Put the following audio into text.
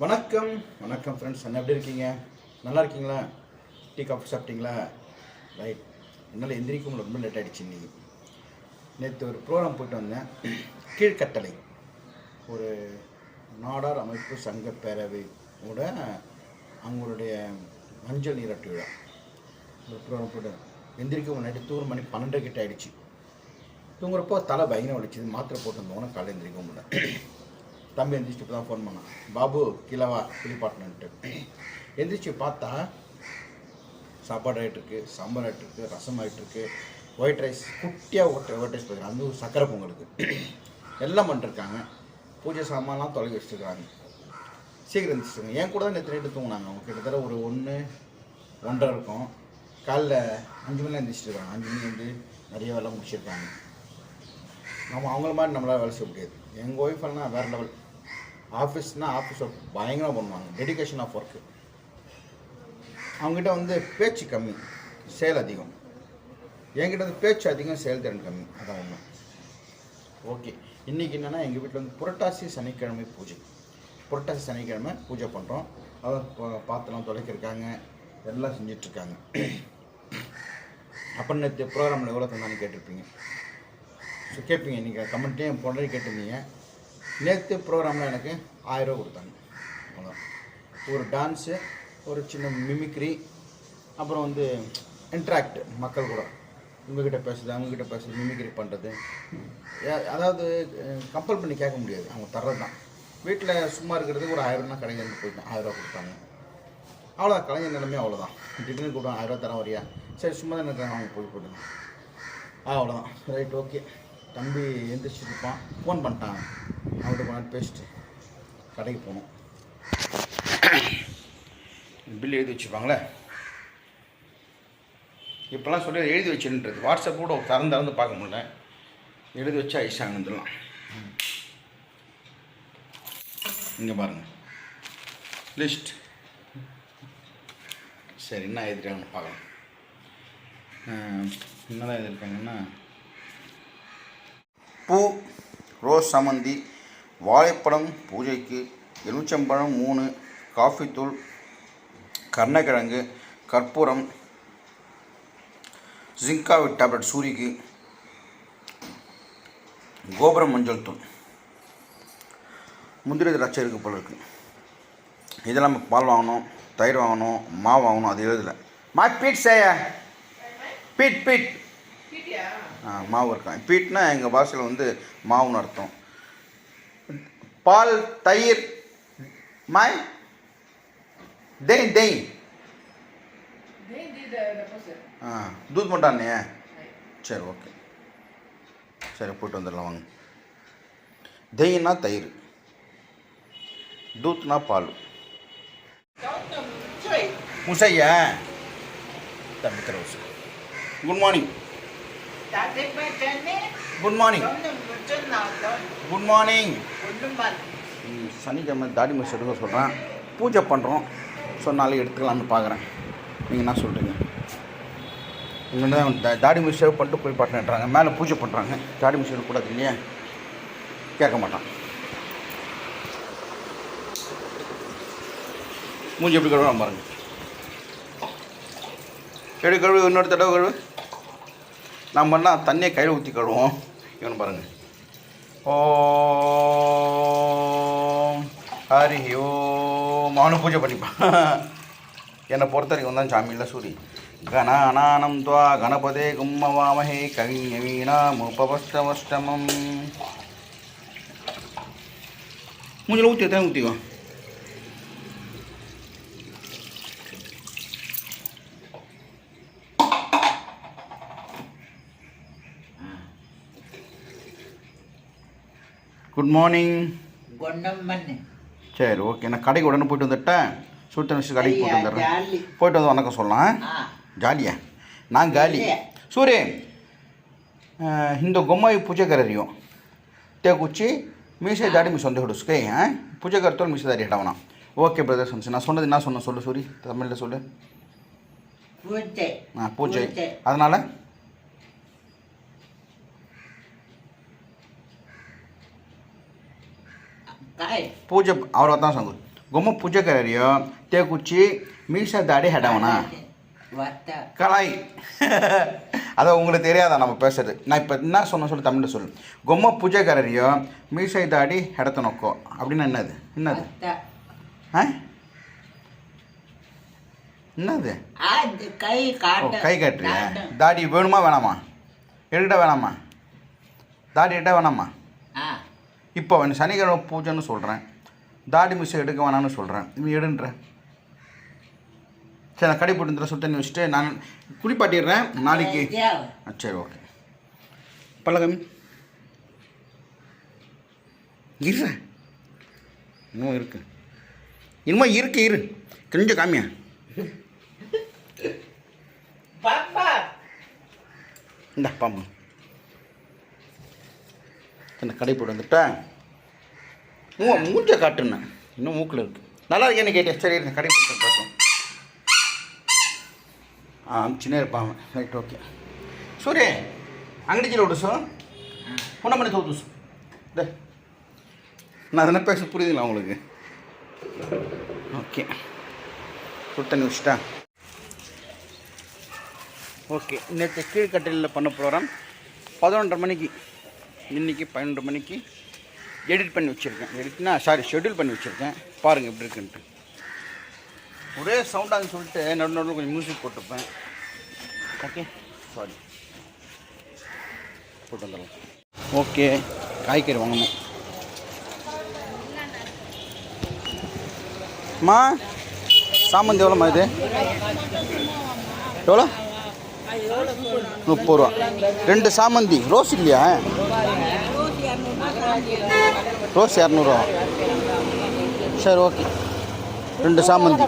வணக்கம். வணக்கம் ஃப்ரெண்ட்ஸ் என்ன எப்படி இருக்கீங்க? நல்லா இருக்கீங்களா? டீ காஃபி சாப்பிட்டீங்களா? ரைட் என்னால் எந்திரிக்கும் ரொம்ப லேட் ஆகிடுச்சு இன்னைக்கு. நேற்று ஒரு ப்ரோக்ராம் போயிட்டு வந்தேன். கீழ்கட்டளை. ஒரு நாடார் அமைப்பு சங்க பேரவையோட அவங்களுடைய மஞ்சள் நீராட்டு விழா. இந்த ப்ரோக்ராம் போயிட்டு எந்திரிக்க முன்னாடி தூர் மணி பன்னெண்டு கிட்ட ஆகிடுச்சு தூங்குறப்போ தலை பயங்கரம் வலிச்சுது. மாத்திரை போட்டு வந்தோன்னே காலை எந்திரிக்க முடியல. தம்பி எந்திரிச்சு இப்போ தான் ஃபோன் பண்ணான். பாபு கிலவா குளிப்பாட்டணுன்ட்டு. எந்திரிச்சு பார்த்தா சாப்பாடு ஆகிட்டுருக்கு சாம்பார் ஆகிட்டுருக்கு ரசம் ஆகிட்டுருக்கு ஒயிட் ரைஸ் குட்டியாக ஒயிட் ஒயிட் ரைஸ் பார்க்குறேன் அந்த ஒரு சக்கரை பொங்கலுக்கு. எல்லாம் பண்ணிருக்காங்க. பூஜை சாமான்லாம் தொலைவி வச்சுருக்காங்க. சீக்கிரம் எந்திரிச்சிருக்காங்க என் கூட தான் நேற்று நைட்டு தூங்கினாங்க. அவங்க கிட்டத்தட்ட ஒரு ஒன்று ஒன்றரை இருக்கும். காலைல அஞ்சு மணி எந்திரிச்சிட்டு இருக்காங்க. அஞ்சு மணி வந்து நிறைய வேலை முடிச்சிருக்காங்க. நம்ம அவங்கள மாதிரி நம்மளால் வேலை செய்ய முடியாது. எங்கள் ஒய்ஃபெல்லாம் வேறு லெவல் ஆஃபீஸ்னால் ஆஃபீஸ் ஒர்க் பயங்கரமாக பண்ணுவாங்க. டெடிகேஷன் ஆஃப் ஒர்க்கு அவங்ககிட்ட வந்து பேச்சு கம்மி. செயல் அதிகம். என்கிட்ட வந்து பேச்சு அதிகம் செயல்திறன் கம்மி. அதான் ஒன்று ஓகே இன்றைக்கி என்னென்னா எங்கள் வீட்டில் வந்து புரட்டாசி சனிக்கிழமை பூஜை. புரட்டாசி சனிக்கிழமை பூஜை பண்ணுறோம் அதை பா- பாத்திரம் துடைக்கிருக்காங்க. எல்லாம் செஞ்சிட்ருக்காங்க. அப்புறம் நேற்று ப்ரோக்ராமில் எவ்வளோ தந்தான்னு கேட்டிருப்பீங்க. ஸோ கேட்பீங்க. நீங்கள் கமெண்ட்லேயும் என் கேட்டிருந்தீங்க. நேற்று ப்ரோக்ராமில் எனக்கு ஆயிரம் ரூபா கொடுத்தாங்க. அவ்வளோதான் ஒரு டான்ஸு ஒரு சின்ன மிமிக்ரி அப்புறம் வந்து இன்ட்ராக்ட் மக்கள் கூட. உங்ககிட்ட பேசுறது அவங்ககிட்ட பேசுறது மிமிக்ரி பண்ணுறது அதாவது கம்பல் பண்ணி கேட்க முடியாது. அவங்க தர்றது தான். வீட்டில் சும்மா இருக்கிறதுக்கு ஒரு ஆயிரம்னா கலைஞர் போயிட்டேன் ஆயிரரூவா கொடுத்தாங்க. அவ்வளோதான் கலைஞர் நிலைமையும் அவ்வளோதான் திடீர்னு கூட ஆயிரம் ரூபா தரேன் வரியா? சரி சும்மா தான் இருக்காங்க அவங்க போய் போட்டுங்க அவ்வளோதான் ரைட் ஓகே தம்பி எந்திரிச்சிருப்பான் இருப்பான். ஃபோன் பண்ணிட்டாங்க அவங்கள்ட்ட கொஞ்ச பேஸ்ட்டு கடைக்கு போகணும் பில் எழுதி வச்சுருப்பாங்களே? இப்போல்லாம் சொல்லி எழுதி வச்சுன்றது வாட்ஸ்அப் கூட திறந்து திறந்து பார்க்க முடியல. எழுதி வச்சு ஐசாங்க வந்துடலாம் இங்கே பாருங்கள் லிஸ்ட். சரி என்ன எழுதிட்டாங்கன்னு பார்க்கலாம். என்னதான் எழுதியிருக்காங்கன்னா பூ ரோஸ் சமந்தி வாழைப்பழம் பூஜைக்கு எலுமிச்சம்பழம் மூணு காஃபி தூள் கருணக்கிழங்கு கற்பூரம் ஜிங்காவி டேப்லெட் சூரிக்கு கோபுரம் மஞ்சள் தூள். முந்திரி திராட்சை இருக்குது போல இருக்குது இதெல்லாம் நம்ம பால் வாங்கணும் தயிர் வாங்கணும் மாவு வாங்கணும் அது எழுதலை. மா பீட் சேய பீட் பீட் ஆ மாவு இருக்கான் பீட்னா எங்கள் பாஷையில் வந்து மாவுன்னு அர்த்தம். பால் தயிர் மாய் தெய் தெய் ஆ தூத் மட்டானே? சரி ஓகே. சரி போயிட்டு வந்துடலாம் வாங்க. தெய்னா தயிர். தூத்னா பால். முசையா? தம்பி good morning good morning good morning சனிக்கிழமை தாடி மிஸ் எடுக்க சொல்கிறேன் பூஜை பண்ணுறோம் ஸோ நாளைக்கு எடுத்துக்கலாம்னு பார்க்குறேன் நீங்கள் என்ன சொல்கிறீங்க இங்கே தாடி மிஸ் சேவ் பண்ணிட்டு போய் பாட்டுன்றாங்க மேலே பூஜை பண்ணுறாங்க தாடி மிஸ் எடுக்கக்கூடாது இல்லையா? கேட்க மாட்டான். மூஞ்சி எப்படி கழுவலாம் பாருங்க. எடு கழுவு இன்னொரு தடவை கழுவு. நம்மலாம் தண்ணியை கையில் ஊற்றி கழுவோம் இவனு பாருங்க. ஓம் ஹரி ஓம். அவனு பூஜை பண்ணிப்பான் என்னை பொறுத்த வரைக்கும் தான் சாமி இல்லை சூரி. கணானானம் துவா கணபதே கும்மவாமஹே கவிஞவீனாம் உபவஸ்தவஷ்டமம் மூஞ்சில் ஊற்றி எத்தனை ஊற்றிக்கோ குட் மார்னிங் பொன்னம்மன் சரி ஓகே நான் கடைக்கு உடனே போயிட்டு வந்துட்டேன் சுல்தான் மிஸ்டர் கடைக்கு போயிட்டு ஐயா, வந்துடுறேன் ஜாலி. போயிட்டு வந்து வணக்கம் சொல்லலாம் ஆ ಜಾಲಿಯಾ ನಾನು ಗಾಲಿ ಇಲ್ಲ. ಸೂರಿ ಹಿಂದೆ ಗೊಮ್ಮಾಯಿ ಪೂಜೆ ಕರೀರಿಯೋ ಟೇ ಕುಚ್ಚಿ மீசை தாடி மீசை வந்து ஹுடுஸ்கே ஆ பூஜை கருத்தோல் மீசை தாடி ஹடவனா ஓகே பிரதர் சம்சி நான் சொன்னது என்ன சொன்னேன் சொல்லு சூரி தமிழில் சொல்லு பூஜை ஆ பூஜை பூஜை. அதனால் ಪೂಜೆ ಅವ್ರ ಹತ್ರ ಸಂಗು ಗೊಮ್ಮ ಪೂಜೆ ಕರೆಯೋ ತೇ ಕುಚ್ಚಿ மீசா தாடி ஹெடவனா வத்த கலாய் அதான் உங்களுக்கு தெரியாதா நம்ம பேசுறது நான் இப்போ என்ன சொன்ன சொல்லி தமிழில் சொல்லு கொம்ம பூஜைக்காரரையோ மீசை தாடி ஹெடத்த நோக்கோ அப்படின்னா என்னது என்னது வத்த ஆ என்னது அது கை ஓ காட்டு கை காட்டுறியா காட்டு. தாடி வேணுமா வேணாமா எடுக்கிட்ட வேணாமா தாடி எடுத்தா வேணாமா ஆ இப்போ சனிக்கிழமை பூஜைன்னு சொல்கிறேன் தாடி மிஸ் எடுக்க வேணாம்னு சொல்கிறேன் நீ எடுன்ற. சரி நான் கடை போட்டு தண்ணி வச்சுட்டு நான் குளிப்பாட்டிடுறேன். நாளைக்கு. சரி ஓகே. பல்லகமி. இரு. இன்னும் இருக்கு. இன்னும் இருக்கு இரு. கொஞ்சம் காமியா. இந்த பாம்பு. என்ன கடை போட்டு வந்துட்டேன். மூ மூஞ்சை காட்டுனேன். இன்னும் மூக்கில் இருக்குது நல்லா இருக்கேன்னு கேட்டு சரி இருந்தேன் கடை போட்டு பார்ப்போம் ஆ அமிச்சுனே இருப்பான் ரைட் ஓகே சூரிய ಅಂಗಡಿ ಹೊಡಿಸು ಹೊನ್ನ ಮನೆ ತೋದಿಸು ಡೇ நான் அதனால் பேச புரியுதுங்களா உங்களுக்கு? ஓகே சுட்டணி வச்சுட்டா ஓகே நேற்று கீழ்கட்டலில் பண்ண ப்ரோக்ராம் பதினொன்றரை மணிக்கு. இன்றைக்கி பன்னெண்டு மணிக்கு எடிட் பண்ணி வச்சுருக்கேன். எடிட்னா சாரி ஷெட்யூல் பண்ணி வச்சுருக்கேன். பாருங்கள் எப்படி இருக்குன்ட்டு. ஒரே சவுண்டாக சொல்லிட்டு நடு நடுவில் கொஞ்சம் மியூசிக் போட்டுப்பேன். ஓகே சாரி போட்டு வந்துடலாம். ஓகே காய்கறி வாங்கணும். மா சாமந்தி எவ்வளோம்மா இது? எவ்வளோ? முப்பது ரூபா. ரெண்டு சாமந்தி. ரோஸ் இல்லையா? ரோஸ் இரநூறுவா. சரி ஓகே. ரெண்டு சாமந்தி.